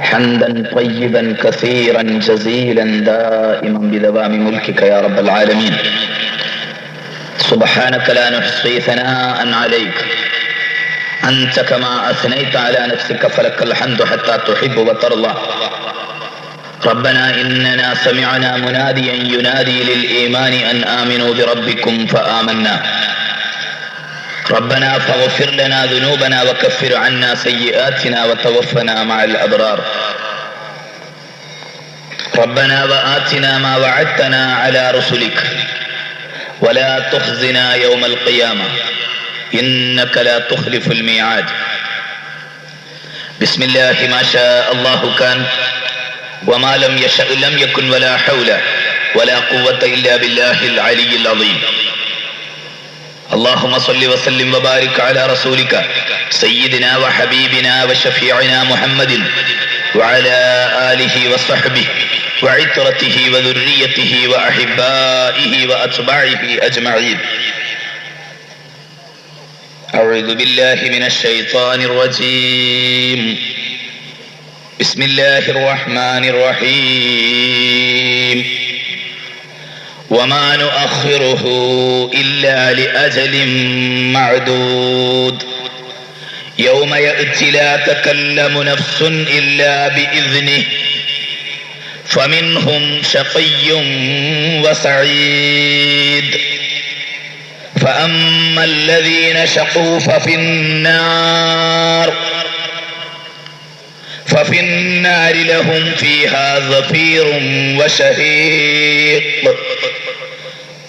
حمدا طيبا كثيرا جزيلا دائما بدوام ملكك يا رب العالمين. سبحانك لا نحصي ثناء عليك. أنت كما أثنيت على نفسك فلك الحمد حتى تحب وترضى. ربنا إننا سمعنا مناديا ينادي للإيمان أن آمنوا بربكم فآمنا. ربنا فاغفر لنا ذنوبنا وكفر عنا سيئاتنا وتوفنا مع الأبرار. ربنا وآتنا ما وعدتنا على رسلك. ولا تخزنا يوم القيامة. إنك لا تخلف الميعاد. بسم الله ما شاء الله كان. وما لم يشأ لم يكن ولا حول ولا قوة إلا بالله العلي العظيم. اللهم صل وسلم وبارك على رسولك سيدنا وحبيبنا وشفيعنا محمد وعلى آله وصحبه وعترته وذريته وأحبائه وأتباعه أجمعين. أعوذ بالله من الشيطان الرجيم. بسم الله الرحمن الرحيم. وما نؤخره إلا لأجل معدود. يوم يأتي لا تكلم نفس إلا بإذنه فمنهم شقي وسعيد. فأما الذين شقوا ففي النار ففي النار لهم فيها زفير وشهيق.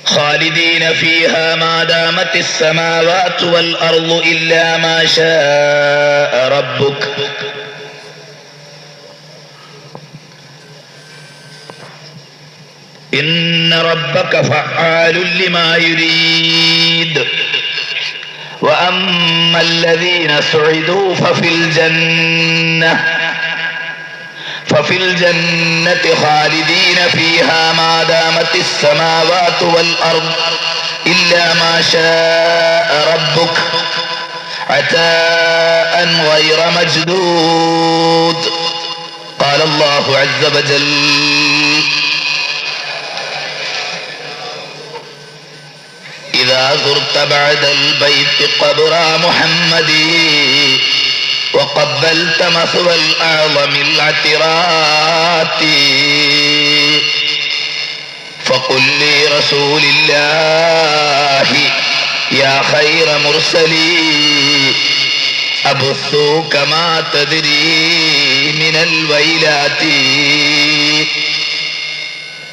خالدين فيها ما دامت السماوات والأرض إلا ما شاء ربك. إن ربك فعال لما يريد. وأما الذين سعدوا ففي الجنة. ففي الجنة خالدين فيها ما دامت السماوات والأرض إلا ما شاء ربك عتاء غير مجدود. قال الله عز وجل إذا زرت بعد البيت قبر محمد وقبلت مثوى الأعظم العترات فقل لرسول الله يا خير مرسلي أبث كما تدري من الويلات.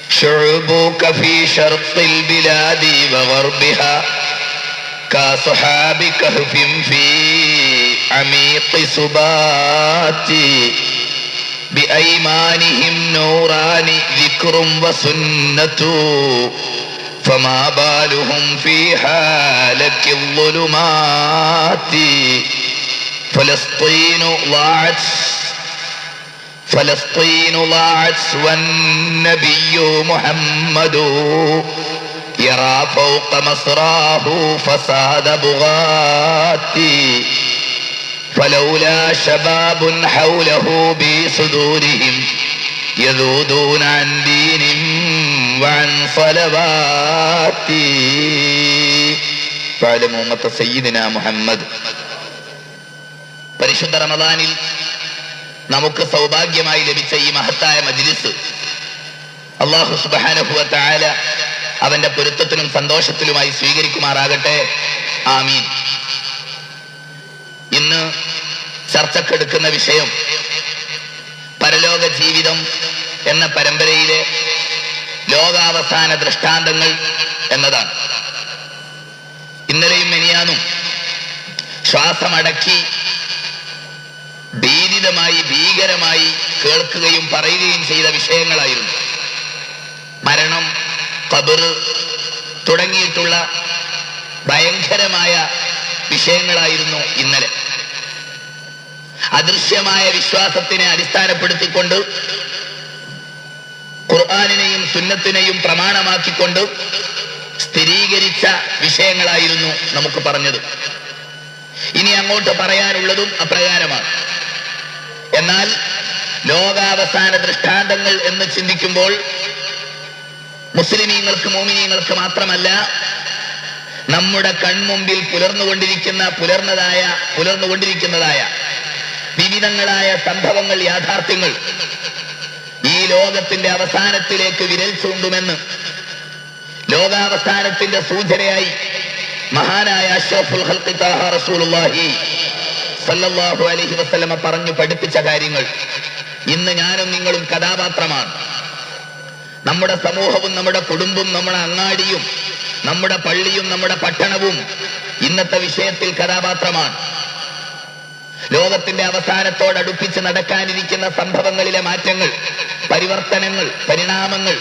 شعوبك في شرق البلاد وغربها كصحاب كهف في عميق سبات بأيمانهم نوران ذكر وسنة. فما بالهم في حالك الظلمات. فلسطين ضاعت فلسطين ضاعت والنبي محمد. يرى فوق مصراه فساد بغاتي. فلولا شباب حوله بصدورهم يذودون عن دين وعن صلوات فاعلموا أمة سيدنا محمد പരിശുദ്ധ റമദാനിൽ നമുക്ക് സൗഭാഗ്യമായി ലഭിച്ച ഈ മഹത്തായ മജ്ലിസ് അള്ളാഹു സുബാനഹുവ താല അവന്റെ പൊരുത്തത്തിലും സന്തോഷത്തിലുമായി സ്വീകരിക്കുമാറാകട്ടെ ആമീൻ ഇന്ന് ചർച്ചക്കെടുക്കുന്ന വിഷയം പരലോക ജീവിതം എന്ന പരമ്പരയിലെ ലോകാവസാന ദൃഷ്ടാന്തങ്ങൾ എന്നതാണ്. ഇന്നലെയും മെനിയാനും ശ്വാസമടക്കി ഭീതിതമായി ഭീകരമായി കേൾക്കുകയും പറയുകയും ചെയ്ത വിഷയങ്ങളായിരുന്നു. മരണം കബർ തുടങ്ങിയിട്ടുള്ള ഭയങ്കരമായ വിഷയങ്ങളായിരുന്നു ഇന്നലെ. അദൃശ്യമായ വിശ്വാസത്തിനെ അടിസ്ഥാനപ്പെടുത്തിക്കൊണ്ട് ഖുർആാനിനെയും സുന്നത്തിനെയും പ്രമാണമാക്കിക്കൊണ്ട് സ്ഥിരീകരിച്ച വിഷയങ്ങളായിരുന്നു നമുക്ക് പറഞ്ഞത്. ഇനി അങ്ങോട്ട് പറയാനുള്ളതും അപ്രകാരമാണ്. എന്നാൽ ലോകാവസാന ദൃഷ്ടാന്തങ്ങൾ എന്ന് ചിന്തിക്കുമ്പോൾ മുസ്ലിമീങ്ങൾക്ക് മോമിനീങ്ങൾക്ക് മാത്രമല്ല നമ്മുടെ കൺമുമ്പിൽ പുലർന്നുകൊണ്ടിരിക്കുന്ന പുലർന്നതായ പുലർന്നുകൊണ്ടിരിക്കുന്നതായ വിവിധങ്ങളായ സംഭവങ്ങൾ യാഥാർത്ഥ്യങ്ങൾ ഈ ലോകത്തിന്റെ അവസാനത്തിലേക്ക് വിരൽ ചൂണ്ടുമെന്ന് ലോകാവസാനത്തിന്റെ സൂചനയായി മഹാനായ അഷ്റഫുൽ റസൂലുള്ളാഹി അലൈഹി പറഞ്ഞു പഠിപ്പിച്ച കാര്യങ്ങൾ. ഇന്ന് ഞാനും നിങ്ങളും കഥാപാത്രമാണ്. നമ്മുടെ സമൂഹവും നമ്മുടെ കുടുംബവും നമ്മുടെ അങ്ങാടിയും നമ്മുടെ പള്ളിയും നമ്മുടെ പട്ടണവും ഇന്നത്തെ വിഷയത്തിൽ കഥാപാത്രമാണ്. ലോകത്തിന്റെ അവസാനത്തോടടുപ്പിച്ച് നടക്കാനിരിക്കുന്ന സംഭവങ്ങളിലെ മാറ്റങ്ങൾ പരിവർത്തനങ്ങൾ പരിണാമങ്ങൾ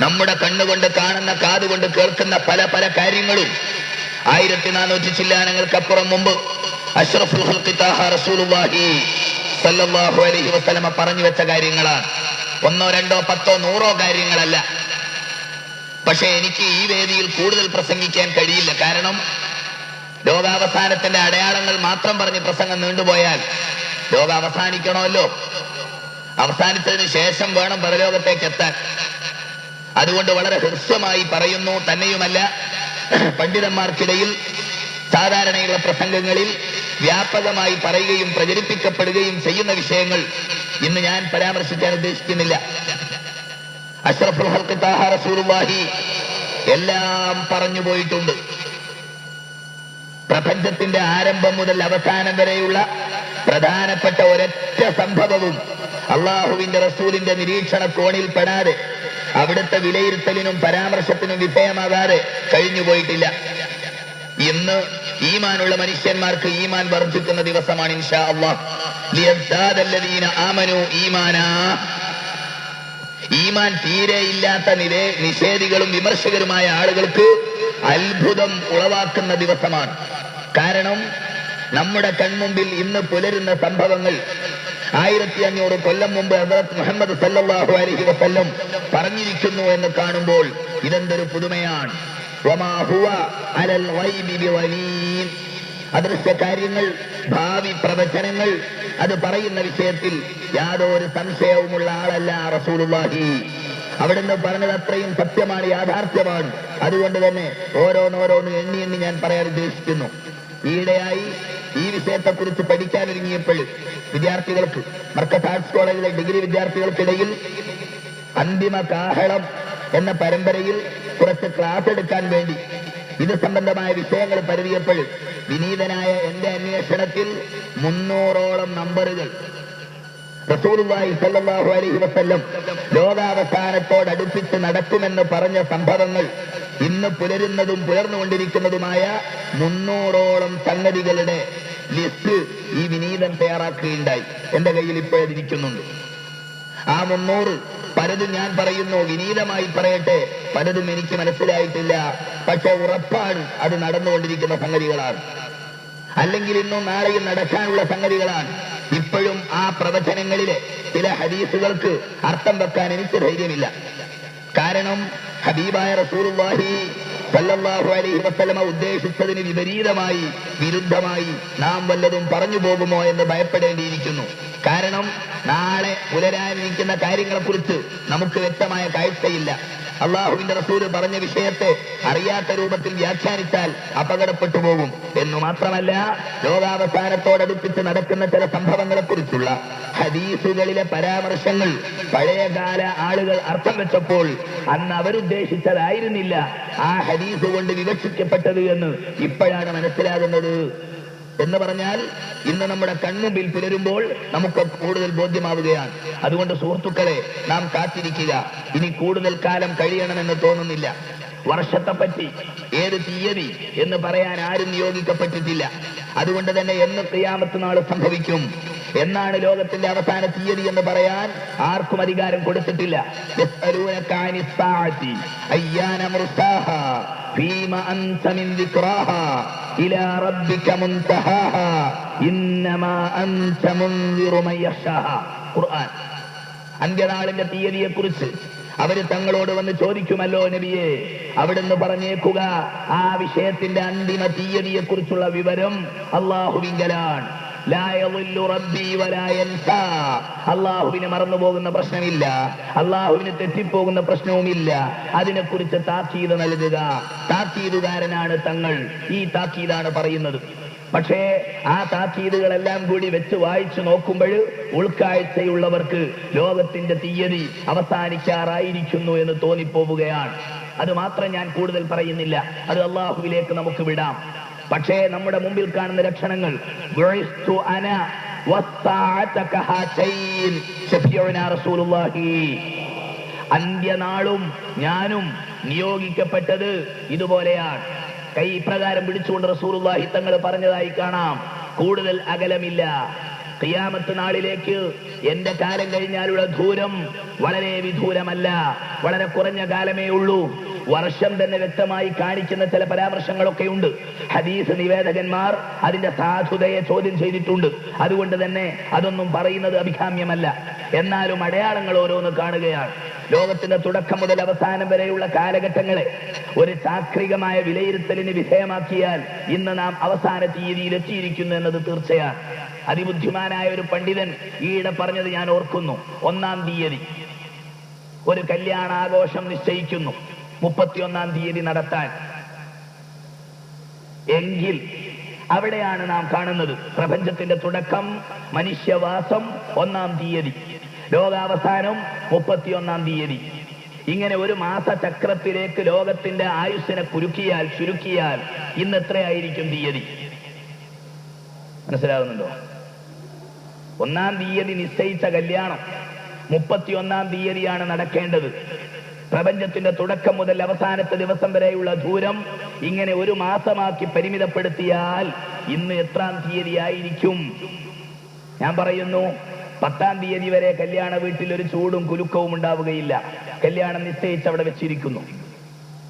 നമ്മുടെ കണ്ണുകൊണ്ട് കാണുന്ന കാതുകൊണ്ട് കേൾക്കുന്ന പല പല കാര്യങ്ങളും ആയിരത്തി നാനൂറ്റി ചില്ലാനങ്ങൾക്കപ്പുറം മുമ്പ് അഷ്റഫുൽ റസൂലുള്ളാഹി അലൈഹി പറഞ്ഞു വെച്ച കാര്യങ്ങളാണ്. ഒന്നോ രണ്ടോ പത്തോ നൂറോ കാര്യങ്ങളല്ല. പക്ഷെ എനിക്ക് ഈ വേദിയിൽ കൂടുതൽ പ്രസംഗിക്കാൻ കഴിയില്ല. കാരണം ലോകാവസാനത്തിന്റെ അടയാളങ്ങൾ മാത്രം പറഞ്ഞ് പ്രസംഗം നീണ്ടുപോയാൽ ലോകം അവസാനിക്കണമല്ലോ. അവസാനിച്ചതിന് ശേഷം വേണം പരലോകത്തേക്ക് എത്താൻ. അതുകൊണ്ട് വളരെ ഹൃസ്വമായി പറയുന്നു തന്നെയുമല്ല പണ്ഡിതന്മാർക്കിടയിൽ സാധാരണയുള്ള പ്രസംഗങ്ങളിൽ വ്യാപകമായി പറയുകയും പ്രചരിപ്പിക്കപ്പെടുകയും ചെയ്യുന്ന വിഷയങ്ങൾ ഇന്ന് ഞാൻ പരാമർശിക്കാൻ ഉദ്ദേശിക്കുന്നില്ല. അഷ്റഫുൽ താഹ റസൂലുള്ളാഹി എല്ലാം പറഞ്ഞു പോയിട്ടുണ്ട്. പ്രപഞ്ചത്തിന്റെ ആരംഭം മുതൽ അവസാനം വരെയുള്ള പ്രധാനപ്പെട്ട ഒരൊറ്റ സംഭവവും അള്ളാഹുവിന്റെ റസൂലിന്റെ നിരീക്ഷണ കോണിൽ പെടാതെ അവിടുത്തെ വിലയിരുത്തലിനും പരാമർശത്തിനും വിധേയമാകാതെ കഴിഞ്ഞുപോയിട്ടില്ല ഇന്ന് ഈമാനുള്ള മനുഷ്യന്മാർക്ക് ഈമാൻ വർദ്ധിക്കുന്ന ദിവസമാണ് ഇൻഷാ അള്ളാഹ്. ആമനു ഈമാനാ ഈമാൻ തീരെ ഇല്ലാത്ത നിരേ നിഷേധികളും വിമർശകരുമായ ആളുകൾക്ക് അത്ഭുതം ഉളവാക്കുന്ന ദിവസമാണ്. കാരണം നമ്മുടെ കൺമുമ്പിൽ ഇന്ന് പുലരുന്ന സംഭവങ്ങൾ ആയിരത്തി അഞ്ഞൂറ് കൊല്ലം മുമ്പ് ഹസരത് മുഹമ്മദ് സല്ലാഹു അലഹി വസല്ലം പറഞ്ഞിരിക്കുന്നു എന്ന് കാണുമ്പോൾ ഇതെന്തൊരു പുതുമയാണ്. അദൃശ്യ കാര്യങ്ങൾ ഭാവി പ്രവചനങ്ങൾ അത് പറയുന്ന വിഷയത്തിൽ യാതൊരു സംശയവുമുള്ള ആളല്ല റസൂലുള്ളാഹി. അവിടുന്ന് പറഞ്ഞത് അത്രയും സത്യമാണ് യാഥാർത്ഥ്യമാണ്. അതുകൊണ്ട് തന്നെ ഓരോന്നോരോന്ന് എണ്ണി എണ്ണി ഞാൻ പറയാൻ ഉദ്ദേശിക്കുന്നു. ഈയിടെയായി ഈ വിഷയത്തെക്കുറിച്ച് പഠിക്കാനൊരുങ്ങിയപ്പോൾ വിദ്യാർത്ഥികൾക്ക് മർക്കസ് ആർട്സ് കോളേജിലെ ഡിഗ്രി വിദ്യാർത്ഥികൾക്കിടയിൽ അന്തിമ കാഹളം എന്ന പരമ്പരയിൽ കുറച്ച് ക്ലാസ് എടുക്കാൻ വേണ്ടി ഇത് സംബന്ധമായ വിഷയങ്ങൾ പരതിയപ്പോൾ വിനീതനായ എന്റെ അന്വേഷണത്തിൽ മുന്നൂറോളം നമ്പറുകൾ. റസൂലുള്ളാഹി സ്വല്ലല്ലാഹു അലൈഹി നടക്കുമെന്ന് പറഞ്ഞ സംഭവങ്ങൾ ഇന്ന് പുലരുന്നതും പുലർന്നുകൊണ്ടിരിക്കുന്നതുമായ മുന്നൂറോളം സംഗതികളുടെ ലിസ്റ്റ് ഈ വിനീതൻ തയ്യാറാക്കുകയുണ്ടായി. എന്റെ കയ്യിൽ ഇപ്പോഴതിരിക്കുന്നുണ്ട്. ആ മുന്നൂറ് പലതും ഞാൻ പറയുന്നു വിനീതമായി പറയട്ടെ. പലതും എനിക്ക് മനസ്സിലായിട്ടില്ല. പക്ഷെ ഉറപ്പാണ് അത് നടന്നുകൊണ്ടിരിക്കുന്ന സംഗതികളാണ്. അല്ലെങ്കിൽ ഇന്നും നാളെയും നടക്കാനുള്ള സംഗതികളാണ്. ഇപ്പോഴും ആ പ്രവചനങ്ങളിലെ ചില ഹദീസുകൾക്ക് അർത്ഥം വെക്കാൻ എനിക്ക് ധൈര്യമില്ല. കാരണം ഹബീബായ റസൂലുള്ളാഹി സല്ലല്ലാഹു അലൈഹി വസല്ലമ ഉദ്ദേശിച്ചതിന് വിപരീതമായി വിരുദ്ധമായി നാം വല്ലതും പറഞ്ഞു പോകുമോ എന്ന് ഭയപ്പെടേണ്ടിയിരിക്കുന്നു. കാരണം നാളെ പുലരാനിരിക്കുന്ന കാര്യങ്ങളെക്കുറിച്ച് നമുക്ക് വ്യക്തമായ കാഴ്ചയില്ല. അള്ളാഹുവിന്റെ റസൂൽ പറഞ്ഞ വിഷയത്തെ അറിയാത്ത രൂപത്തിൽ വ്യാഖ്യാനിച്ചാൽ അപകടപ്പെട്ടു പോകും. എന്ന് മാത്രമല്ല ലോകാവസാനത്തോടടുപ്പിച്ച് നടക്കുന്ന ചില സംഭവങ്ങളെക്കുറിച്ചുള്ള ഹദീസുകളിലെ പരാമർശങ്ങൾ പഴയകാല ആളുകൾ അർത്ഥം വെച്ചപ്പോൾ അന്ന് അവരുദ്ദേശിച്ചതായിരുന്നില്ല ആ ഹദീസ് കൊണ്ട് വിവക്ഷിക്കപ്പെട്ടത് എന്ന് ഇപ്പോഴാണ് മനസ്സിലാകുന്നത്. എന്ന് പറഞ്ഞാൽ ഇന്ന് നമ്മുടെ കൺമുമ്പിൽ പുലരുമ്പോൾ നമുക്ക് കൂടുതൽ ബോധ്യമാവുകയാണ്. അതുകൊണ്ട് സുഹൃത്തുക്കളെ നാം കാത്തിരിക്കുക. ഇനി കൂടുതൽ കാലം കഴിയണമെന്ന് തോന്നുന്നില്ല. വർഷത്തെപ്പറ്റി ഏത് തീയതി എന്ന് പറയാൻ ആരും നിയോഗിക്കപ്പെട്ടിട്ടില്ല. അതുകൊണ്ട് തന്നെ എന്ന് ക്രിയാമത്ത് നാൾ സംഭവിക്കും? എന്നാണ് ലോകത്തിന്റെ അവസാന തീയതി എന്ന് പറയാൻ ആർക്കും അധികാരം കൊടുത്തിട്ടില്ല. ഖുർആൻ. അന്ത്യനാളിന്റെ തീയതിയെ കുറിച്ച് അവർ തങ്ങളോട് വന്ന് ചോദിക്കുമല്ലോ നബിയെ. അവിടുന്ന് പറഞ്ഞേക്കുക ആ വിഷയത്തിന്റെ അന്തിമ തീയതിയെ കുറിച്ചുള്ള വിവരം അള്ളാഹുവിങ്കലാണ് അള്ളാഹുവിന് മറന്നു പോകുന്ന പ്രശ്നമില്ല. അള്ളാഹുവിന് തെറ്റിപ്പോകുന്ന പ്രശ്നവുമില്ല. അതിനെക്കുറിച്ച് താക്കീത് നൽകുക. താക്കീതുകാരനാണ് തങ്ങൾ. ഈ താക്കീതാണ് പറയുന്നത്. പക്ഷേ ആ താക്കീതുകളെല്ലാം കൂടി വെച്ച് വായിച്ചു നോക്കുമ്പോൾ ഉൾക്കാഴ്ചയുള്ളവർക്ക് ലോകത്തിന്റെ തീയതി അവസാനിക്കാറായിരിക്കുന്നു എന്ന് തോന്നിപ്പോവുകയാണ്. അത് മാത്രം ഞാൻ കൂടുതൽ പറയുന്നില്ല. അത് അള്ളാഹുവിലേക്ക് നമുക്ക് വിടാം. പക്ഷേ നമ്മുടെ മുമ്പിൽ കാണുന്ന ലക്ഷണങ്ങൾ അന. അന്ത്യനാളും ഞാനും നിയോഗിക്കപ്പെട്ടത് ഇതുപോലെയാണ്. കൈ ഇപ്രകാരം പിടിച്ചുകൊണ്ട് റസൂലുള്ളാഹി തങ്ങൾ പറഞ്ഞതായി കാണാം. കൂടുതൽ അകലമില്ല. ഖിയാമത്ത് നാളിലേക്ക് എന്റെ കാലം കഴിഞ്ഞാലുള്ള ദൂരം വളരെ വിദൂരമല്ല വളരെ കുറഞ്ഞ കാലമേ ഉള്ളൂ. വർഷം തന്നെ വ്യക്തമായി കാണിക്കുന്ന ചില പരാമർശങ്ങളൊക്കെ ഉണ്ട്. ഹദീസ് നിവേദകന്മാർ അതിന്റെ സാധുതയെ ചോദ്യം ചെയ്തിട്ടുണ്ട്. അതുകൊണ്ട് തന്നെ അതൊന്നും പറയുന്നത് അഭികാമ്യമല്ല. എന്നാലും അടയാളങ്ങൾ ഓരോന്ന് കാണുകയാണ്. ലോകത്തിന്റെ തുടക്കം മുതൽ അവസാനം വരെയുള്ള കാലഘട്ടങ്ങളെ ഒരു ചാക്രികമായ വിലയിരുത്തലിന് വിധേയമാക്കിയാൽ ഇന്ന് നാം അവസാന തീയതിയിൽ എത്തിയിരിക്കുന്നു എന്നത് തീർച്ചയാണ്. അതിബുദ്ധിമാനായ ഒരു പണ്ഡിതൻ ഈയിടെ പറഞ്ഞത് ഞാൻ ഓർക്കുന്നു. ഒന്നാം തീയതി. ഒരു കല്യാണാഘോഷം നിശ്ചയിക്കുന്നു. മുപ്പത്തിയൊന്നാം തീയതി നടത്താൻ. എങ്കിൽ അവിടെയാണ് നാം കാണുന്നത് പ്രപഞ്ചത്തിന്റെ തുടക്കം മനുഷ്യവാസം ഒന്നാം തീയതി. ലോകാവസാനം മുപ്പത്തിയൊന്നാം തീയതി. ഇങ്ങനെ ഒരു മാസചക്രത്തിലേക്ക് ലോകത്തിന്റെ ആയുസ്സിനെ കുരുക്കിയാൽ ചുരുക്കിയാൽ ഇന്ന് എത്രയായിരിക്കും തീയതി? മനസ്സിലാകുന്നുണ്ടോ? ഒന്നാം തീയതി നിശ്ചയിച്ച കല്യാണം മുപ്പത്തിയൊന്നാം തീയതിയാണ് നടക്കേണ്ടത്. പ്രപഞ്ചത്തിന്റെ തുടക്കം മുതൽ അവസാനത്തെ ദിവസം വരെയുള്ള ദൂരം ഇങ്ങനെ ഒരു മാസമാക്കി പരിമിതപ്പെടുത്തിയാൽ ഇന്ന് എത്രാം തീയതി ആയിരിക്കും ഞാൻ പറയുന്നു പത്താം തീയതി വരെ കല്യാണ വീട്ടിൽ ഒരു ചൂടും കുലുക്കവും ഉണ്ടാവുകയില്ല. കല്യാണം നിശ്ചയിച്ച് അവിടെ വെച്ചിരിക്കുന്നു.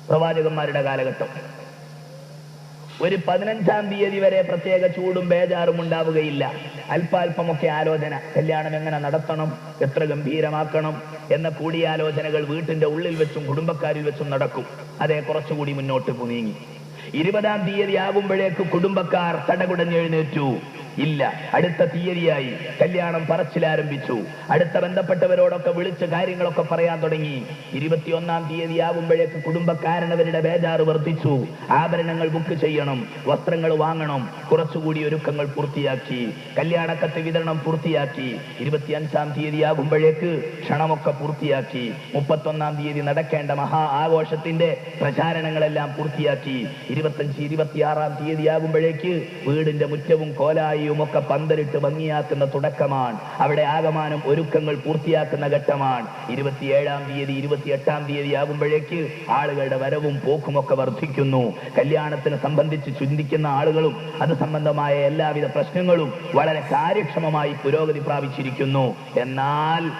പ്രവാചകന്മാരുടെ കാലഘട്ടം. ഒരു പതിനഞ്ചാം തീയതി വരെ പ്രത്യേക ചൂടും ബേജാറും ഉണ്ടാവുകയില്ല. അല്പാൽപമൊക്കെ ആലോചന കല്യാണം എങ്ങനെ നടത്തണം എത്ര ഗംഭീരമാക്കണം എന്ന കൂടിയാലോചനകൾ വീട്ടിന്റെ ഉള്ളിൽ വെച്ചും കുടുംബക്കാരിൽ വെച്ചും നടക്കും. അതേ കുറച്ചുകൂടി മുന്നോട്ട് നീങ്ങി ഇരുപതാം തീയതി ആകുമ്പോഴേക്ക് കുടുംബക്കാർ തടകുടഞ്ഞെഴുന്നേറ്റു ഇല്ല. അടുത്ത തീയതിയായി കല്യാണം പറച്ചിലാരംഭിച്ചു അടുത്ത ബന്ധപ്പെട്ടവരോടൊക്കെ വിളിച്ച് കാര്യങ്ങളൊക്കെ പറയാൻ തുടങ്ങി. ഇരുപത്തിയൊന്നാം തീയതി ആവുമ്പോഴേക്ക് കുടുംബക്കാരനവരുടെ ബേജാറ് വർദ്ധിച്ചു. ആഭരണങ്ങൾ ബുക്ക് ചെയ്യണം വസ്ത്രങ്ങൾ വാങ്ങണം കുറച്ചുകൂടി ഒരുക്കങ്ങൾ പൂർത്തിയാക്കി കല്യാണക്കത്ത് വിതരണം പൂർത്തിയാക്കി. ഇരുപത്തിയഞ്ചാം തീയതി ആകുമ്പോഴേക്ക് ക്ഷണമൊക്കെ പൂർത്തിയാക്കി. മുപ്പത്തൊന്നാം തീയതി നടക്കേണ്ട മഹാ ആഘോഷത്തിന്റെ പ്രചാരണങ്ങളെല്ലാം പൂർത്തിയാക്കി. ഇരുപത്തഞ്ച് ഇരുപത്തിയാറാം തീയതി ആകുമ്പോഴേക്ക് വീടിന്റെ മുറ്റവും കോലായും ഒക്കെ പന്തലിട്ട് ഭംഗിയാക്കുന്ന തുടക്കമാണ്. അവിടെ ആകമാനം ഒരുക്കങ്ങൾ പൂർത്തിയാക്കുന്ന ഘട്ടമാണ്. ഇരുപത്തിയേഴാം തീയതി ഇരുപത്തിയെട്ടാം തീയതി ആകുമ്പോഴേക്ക് ആളുകളുടെ വരവും പോക്കുമൊക്കെ വർദ്ധിക്കുന്നു. കല്യാണത്തിന് സംബന്ധിച്ച് ചിന്തിക്കുന്ന ആളുകളും അത് സംബന്ധമായ എല്ലാവിധ പ്രശ്നങ്ങളും വളരെ കാര്യക്ഷമമായി പുരോഗതി പ്രാപിച്ചിരിക്കുന്നു. എന്നാൽ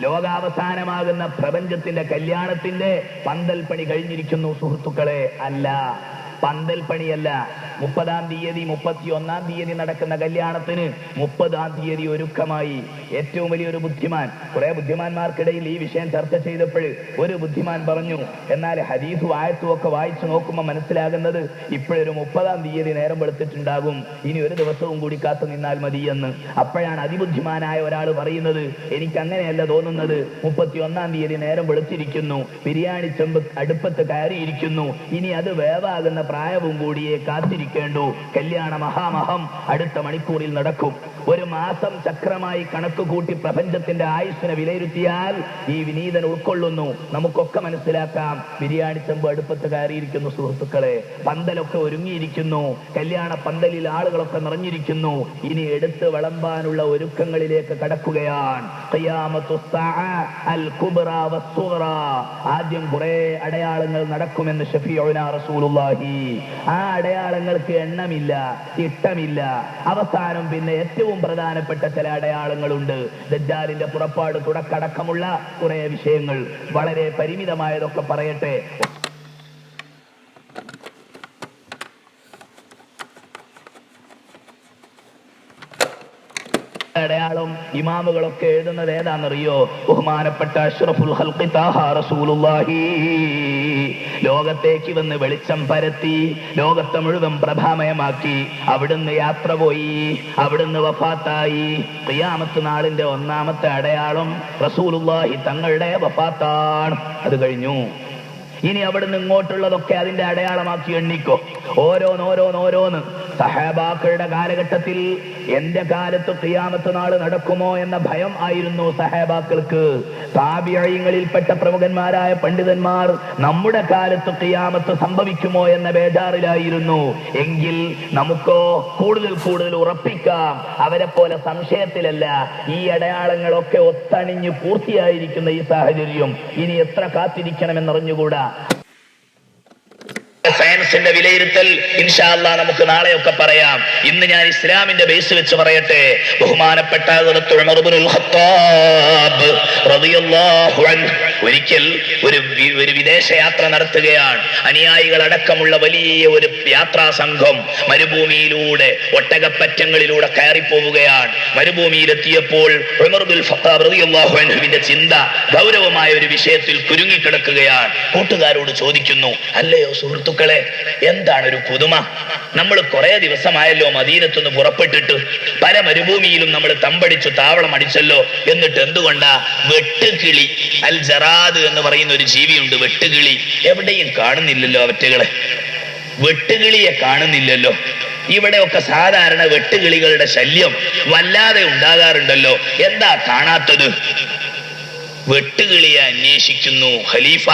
ലോകാവസാനമാകുന്ന പ്രപഞ്ചത്തിന്റെ കല്യാണത്തിന്റെ പന്തൽ പണി കഴിഞ്ഞിരിക്കുന്നു സുഹൃത്തുക്കളെ. അല്ല. പന്തൽ പണിയല്ല. മുപ്പതാം തീയതി മുപ്പത്തി ഒന്നാം തീയതി നടക്കുന്ന കല്യാണത്തിന് മുപ്പതാം തീയതി ഒരുക്കമായി. ഏറ്റവും വലിയൊരു ബുദ്ധിമാൻ. കുറെ ബുദ്ധിമാന്മാർക്കിടയിൽ ഈ വിഷയം ചർച്ച ചെയ്തപ്പോൾ ഒരു ബുദ്ധിമാൻ പറഞ്ഞു എന്നാൽ ഹരീഫ് ആയത്തും ഒക്കെ വായിച്ചു നോക്കുമ്പോൾ മനസ്സിലാകുന്നത് ഇപ്പോഴൊരു മുപ്പതാം തീയതി നേരം വെളുത്തിട്ടുണ്ടാകും. ഇനി ഒരു ദിവസവും കൂടി കാത്തു നിന്നാൽ മതി എന്ന് അപ്പോഴാണ് അതിബുദ്ധിമാനായ ഒരാൾ പറയുന്നത് എനിക്ക് അങ്ങനെയല്ല തോന്നുന്നത്. മുപ്പത്തി ഒന്നാം തീയതി നേരം വെളുത്തിരിക്കുന്നു. ബിരിയാണി ചെമ്പ് അടുപ്പത്ത് കയറിയിരിക്കുന്നു. ഇനി അത് വേവാകുന്ന പ്രായവും കൂടിയേ കാത്തിരിക്കേണ്ടു. കല്യാണ മഹാമഹം അടുത്ത മണിക്കൂറിൽ നടക്കും. ഒരു മാസം ചക്രമായി കണക്കുകൂട്ടി പ്രപഞ്ചത്തിന്റെ ആയുസ്സിനെ വിലയിരുത്തിയാൽ ഈ വിനീതൻ ഉൾക്കൊള്ളുന്നു. നമുക്കൊക്കെ മനസ്സിലാക്കാം. ബിരിയാണി ചെമ്പ് അടുപ്പത്ത് കയറിയിരിക്കുന്നു സുഹൃത്തുക്കളെ. പന്തലൊക്കെ ഒരുങ്ങിയിരിക്കുന്നു. കല്യാണ പന്തലിൽ ആളുകളൊക്കെ നിറഞ്ഞിരിക്കുന്നു. ഇനി എടുത്ത് വിളമ്പാനുള്ള ഒരുക്കങ്ങളിലേക്ക് കടക്കുകയാണ്. ആദ്യം കുറെ അടയാളങ്ങൾ നടക്കുമെന്ന് ഷഫീഉന റസൂലുള്ളാഹി ആ അടയാളങ്ങൾക്ക് എണ്ണമില്ല ഇട്ടമില്ല അവസാനം പിന്നെ ഏറ്റവും പ്രധാനപ്പെട്ട ചില അടയാളങ്ങളുണ്ട്. ദജ്ജാലിന്റെ പുറപ്പാട് തുടക്കടക്കമുള്ള കുറെ വിഷയങ്ങൾ. വളരെ പരിമിതമായതൊക്കെ പറയട്ടെ. അടയാളം ഇമാമുകളൊക്കെ എഴുതുന്നത് ഏതാണെന്നറിയോ? ബഹുമാനപ്പെട്ട അഷ്റഫുൽ ഹൽഖി താഹ റസൂലുള്ളാഹി. ലോകത്തേക്ക് വന്ന് വെളിച്ചം പരത്തി ലോകത്തെ മുഴുവൻ പ്രഭാമയമാക്കി. അവിടുന്ന് യാത്ര പോയി. അവിടുന്ന് വഫാത്തായി. ഖിയാമത്ത് നാളിന്റെ ഒന്നാമത്തെ അടയാളം റസൂലുള്ളാഹി തങ്ങളുടെ വഫാത്താണ്. അത് കഴിഞ്ഞു. ഇനി അവിടുന്ന് ഇങ്ങോട്ടുള്ളതൊക്കെ അതിന്റെ അടയാളമാക്കി എണ്ണിക്കോ. ഓരോന്നോരോന്നോരോന്ന് സഹാബാക്കളുടെ കാലഘട്ടത്തിൽ എന്റെ കാലത്ത് ക്രിയാമത്ത് നാൾ നടക്കുമോ എന്ന ഭയം ആയിരുന്നു സഹാബാക്കൾക്ക്. താപിയങ്ങളിൽപ്പെട്ട പ്രമുഖന്മാരായ പണ്ഡിതന്മാർ നമ്മുടെ കാലത്ത് ക്രിയാമത്ത് സംഭവിക്കുമോ എന്ന ബേജാറിലായിരുന്നു. എങ്കിൽ നമുക്കോ കൂടുതൽ കൂടുതൽ ഉറപ്പിക്കാം. അവരെ പോലെ സംശയത്തിലല്ല. ഈ അടയാളങ്ങളൊക്കെ ഒത്തണിഞ്ഞ് പൂർത്തിയായിരിക്കുന്ന ഈ സാഹചര്യം ഇനി എത്ര കാത്തിരിക്കണമെന്നറിഞ്ഞുകൂടാ? സയൻസിന്റെ വിലയിരുത്തൽ. ഇൻഷാല്ല നമുക്ക് നാളെയൊക്കെ പറയാം. ഇന്ന് ഞാൻ ഇസ്ലാമിന്റെ ബേസ് വെച്ച് പറയട്ടെ. ബഹുമാനപ്പെട്ട ഒരിക്കൽ ഒരു ഒരു വിദേശ യാത്ര നടത്തുകയാണ്. അനുയായികൾ അടക്കമുള്ള വലിയ ഒരു യാത്രാ സംഘം മരുഭൂമിയിലൂടെ ഒട്ടകപ്പറ്റങ്ങളിലൂടെ കയറിപ്പോവുകയാണ്. മരുഭൂമിയിലെത്തിയപ്പോൾ ചിന്ത ഗൗരവമായ ഒരു വിഷയത്തിൽ കുരുങ്ങിക്കിടക്കുകയാണ്. കൂട്ടുകാരോട് ചോദിക്കുന്നു അല്ലയോ സുഹൃത്തുക്കളെ എന്താണ് ഒരു പുതുമ? നമ്മൾ കുറെ ദിവസമായല്ലോ മദീനത്തുനിന്ന് പുറപ്പെട്ടിട്ട് പല മരുഭൂമിയിലും നമ്മൾ തമ്പടിച്ചു താവളം അടിച്ചല്ലോ. എന്നിട്ട് എന്തുകൊണ്ടാ? വെട്ടുകിളി അൽ ജറാദ് എന്ന് പറയുന്ന ഒരു ജീവിയുണ്ട് വെട്ടുകിളി. എവിടെയും കാണുന്നില്ലല്ലോ അവറ്റകളെ. വെട്ടുകിളിയെ കാണുന്നില്ലല്ലോ. ഇവിടെയൊക്കെ സാധാരണ വെട്ടുകിളികളുടെ ശല്യം വല്ലാതെ ഉണ്ടാകാറുണ്ടല്ലോ. എന്താ കാണാത്തത്? വെട്ടുകിളിയെ അന്വേഷിക്കുന്നു ഖലീഫ.